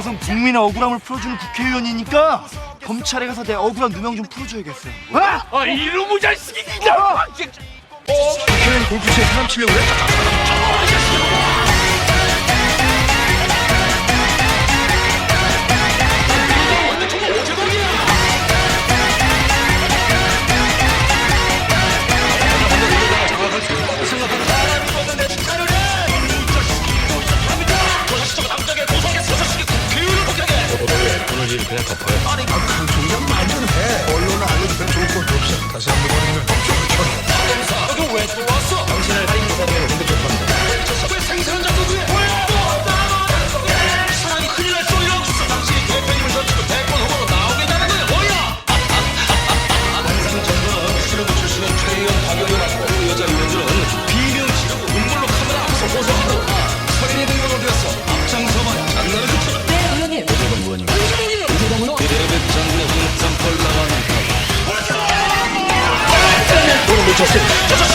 대표께서는 국민의 억울함을 풀어주는 국회의원이니까 검찰에 가서 내 억울한 누명 좀 풀어줘야겠어요. 아! 아 이놈의 자식이 진짜! 어! 어! 어! 어! 어! 어! 어! 사람 어! 어! 어! 어! 어! Truppe. Just, just, just.